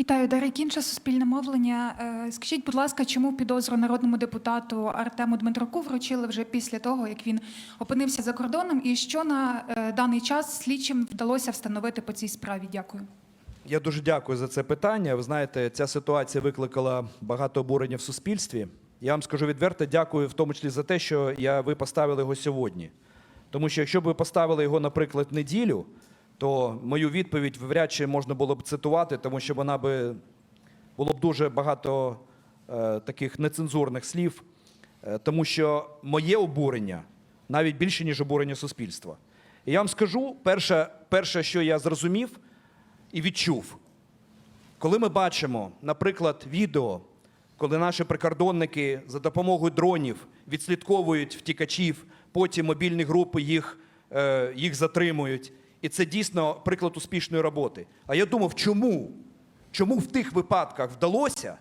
Вітаю, Дар'я Кінша, Суспільне мовлення. Е, Скажіть, будь ласка, чому підозру народному депутату Артему Дмитруку вручили вже після того, як він опинився за кордоном, і що на е, даний час слідчим вдалося встановити по цій справі? Дякую. Я дуже дякую за це питання. Ви знаєте, ця ситуація викликала багато обурення в суспільстві. Я вам скажу відверто, дякую в тому числі за те, що я, ви поставили його сьогодні. Тому що якщо б ви поставили його, наприклад, неділю, то мою відповідь вряд чи можна було б цитувати, тому що вона би було б дуже багато е, таких нецензурних слів, е, тому що моє обурення навіть більше, ніж обурення суспільства. І я вам скажу, перше, перше, що я зрозумів і відчув, коли ми бачимо, наприклад, відео, коли наші прикордонники за допомогою дронів відслідковують втікачів, потім мобільні групи їх, е, їх затримують. І це дійсно приклад успішної роботи. А я думав, чому? Чому в тих випадках вдалося,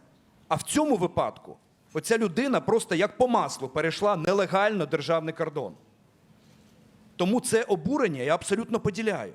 а в цьому випадку оця людина просто як по маслу перейшла нелегально державний кордон. Тому це обурення я абсолютно поділяю.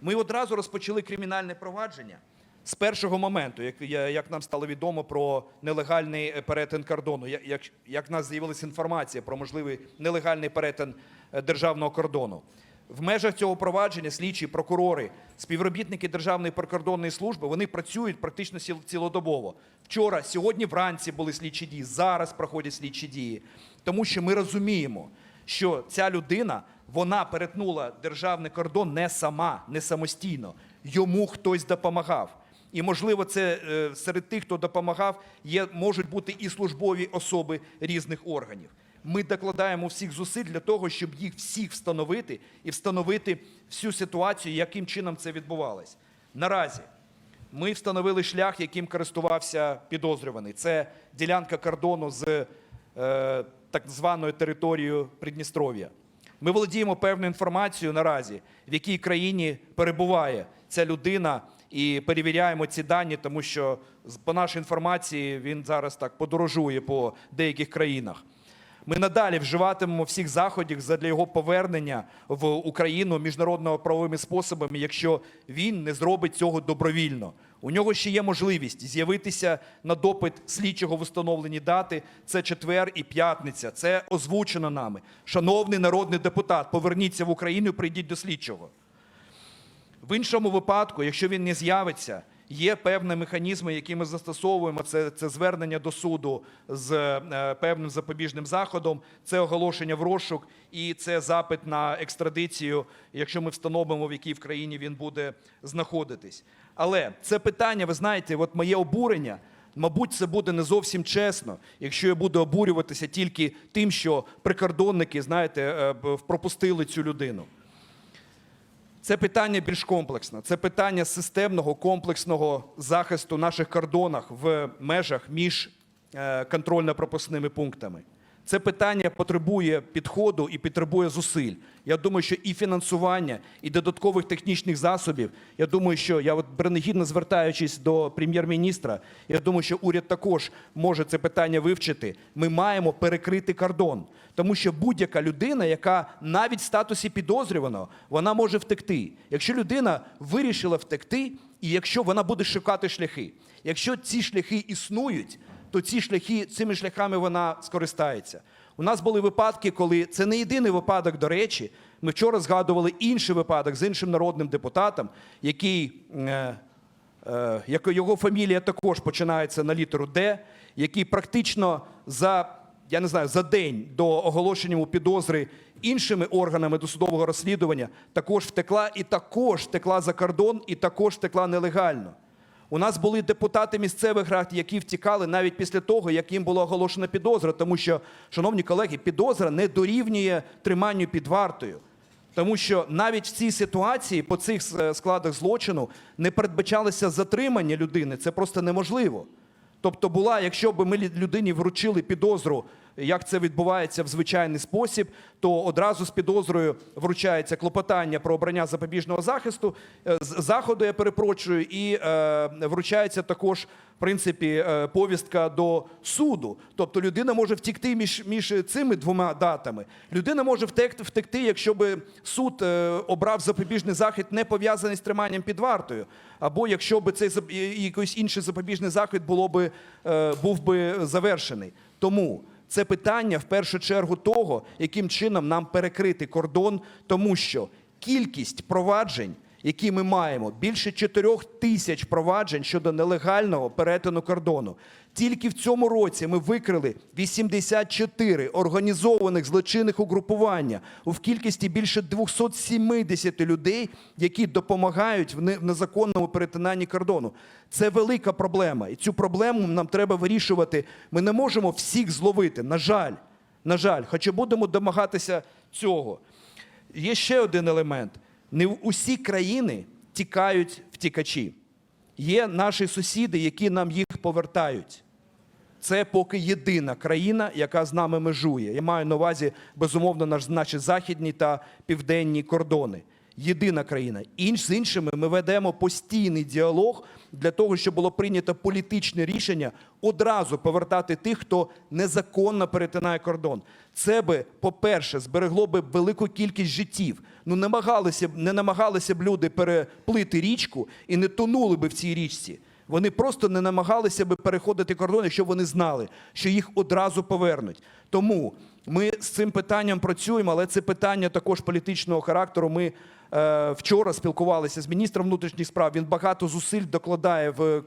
Ми одразу розпочали кримінальне провадження з першого моменту, як, як нам стало відомо про нелегальний е, перетин кордону, як, як, нас з'явилася інформація про можливий нелегальний перетин е, державного кордону. В межах цього провадження слідчі, прокурори, співробітники Державної прикордонної служби вони працюють практично цілодобово. Вчора, сьогодні вранці були слідчі дії, зараз проходять слідчі дії. Тому що ми розуміємо, що ця людина вона перетнула державний кордон не сама, не самостійно. Йому хтось допомагав. І, можливо, це е, серед тих, хто допомагав, є, можуть бути і службові особи різних органів. Ми докладаємо всіх зусиль для того, щоб їх всіх встановити і встановити всю ситуацію, яким чином це відбувалось. Наразі ми встановили шлях, яким користувався підозрюваний. Це ділянка кордону з е, так званою територією Придністров'я. Ми володіємо певною інформацією наразі, в якій країні перебуває ця людина, і перевіряємо ці дані, тому що по нашій інформації він зараз так подорожує по деяких країнах. Ми надалі вживатимемо всіх заходів задля його повернення в Україну міжнародно правовими способами, якщо він не зробить цього добровільно. У нього ще є можливість з'явитися на допит слідчого в установлені дати. Це четвер і п'ятниця. Це озвучено нами. Шановний народний депутат, поверніться в Україну і прийдіть до слідчого. В іншому випадку, якщо він не з'явиться, є певні механізми, які ми застосовуємо. Це, це звернення до суду з е, певним запобіжним заходом, це оголошення в розшук і це запит на екстрадицію, якщо ми встановимо, в якій в країні він буде знаходитись. Але це питання, ви знаєте, от моє обурення. Мабуть, це буде не зовсім чесно, якщо я буду обурюватися тільки тим, що прикордонники, знаєте, е, пропустили цю людину. Це питання більш комплексне. Це питання системного комплексного захисту наших кордонів в межах між е, контрольно-пропускними пунктами. Це питання потребує підходу і потребує зусиль. Я думаю, що і фінансування, і додаткових технічних засобів. Я думаю, що я от принагідно звертаючись до прем'єр-міністра, я думаю, що уряд також може це питання вивчити. Ми маємо перекрити кордон, тому що будь-яка людина, яка навіть в статусі підозрюваного, вона може втекти. Якщо людина вирішила втекти, і якщо вона буде шукати шляхи, якщо ці шляхи існують, то ці шляхи, цими шляхами вона скористається. У нас були випадки, коли це не єдиний випадок, до речі. Ми вчора згадували інший випадок з іншим народним депутатом, який, е, е, його фамілія також починається на літеру Д, який практично за, я не знаю, за день до оголошення йому підозри іншими органами досудового розслідування також втекла і також втекла за кордон, і також втекла нелегально. У нас були депутати місцевих рад, які втікали навіть після того, як їм була оголошена підозра, тому що, шановні колеги, підозра не дорівнює триманню під вартою. Тому що навіть в цій ситуації по цих е, складах злочину не передбачалося затримання людини. Це просто неможливо. Тобто, була, якщо б ми людині вручили підозру як це відбувається в звичайний спосіб, то одразу з підозрою вручається клопотання про обрання запобіжного захисту е, заходу, я перепрошую, і е, вручається також в принципі е, повістка до суду. Тобто людина може втікти між, між цими двома датами. Людина може втекти, якщо би суд обрав запобіжний захід, не пов'язаний з триманням під вартою, або якщо би цей якийсь інший запобіжний захід було би, був би завершений. Тому це питання в першу чергу того, яким чином нам перекрити кордон, тому що кількість проваджень, які ми маємо, більше 4 тисяч проваджень щодо нелегального перетину кордону. Тільки в цьому році ми викрили 84 організованих злочинних угрупування у кількості більше 270 людей, які допомагають в незаконному перетинанні кордону. Це велика проблема, і цю проблему нам треба вирішувати. Ми не можемо всіх зловити. На жаль, на жаль, хоча будемо домагатися цього. Є ще один елемент: не в усі країни тікають втікачі. Є наші сусіди, які нам їх повертають. Це поки єдина країна, яка з нами межує. Я маю на увазі, безумовно, наш- наші західні та південні кордони. Єдина країна. Інш з іншими ми ведемо постійний діалог для того, щоб було прийнято політичне рішення одразу повертати тих, хто незаконно перетинає кордон. Це би, по-перше, зберегло би велику кількість життів. Ну, намагалися б, не намагалися б люди переплити річку і не тонули би в цій річці. Вони просто не намагалися би переходити кордон, якщо вони знали, що їх одразу повернуть. Тому ми з цим питанням працюємо, але це питання також політичного характеру. Ми е, вчора спілкувалися з міністром внутрішніх справ. Він багато зусиль докладає в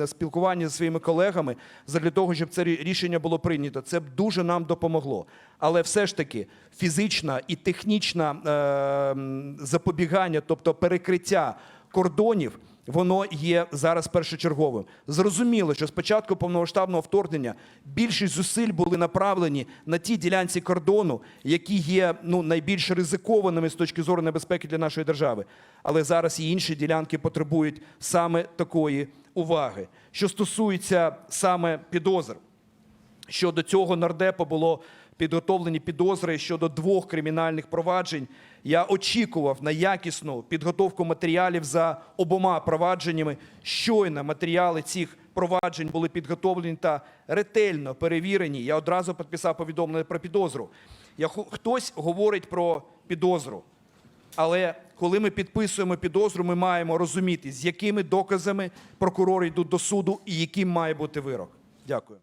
е, спілкуванні зі своїми колегами для того, щоб це рішення було прийнято. Це б дуже нам допомогло. Але все ж таки фізична і технічна е, запобігання, тобто перекриття кордонів воно є зараз першочерговим. Зрозуміло, що з початку повномасштабного вторгнення більшість зусиль були направлені на ті ділянці кордону, які є ну, найбільш ризикованими з точки зору небезпеки для нашої держави. Але зараз і інші ділянки потребують саме такої уваги. Що стосується саме підозр, Щодо цього нардепа було підготовлені підозри щодо двох кримінальних проваджень. Я очікував на якісну підготовку матеріалів за обома провадженнями. Щойно матеріали цих проваджень були підготовлені та ретельно перевірені. Я одразу підписав повідомлення про підозру. Я, хтось говорить про підозру. Але коли ми підписуємо підозру, ми маємо розуміти, з якими доказами прокурори йдуть до суду і яким має бути вирок. Дякую.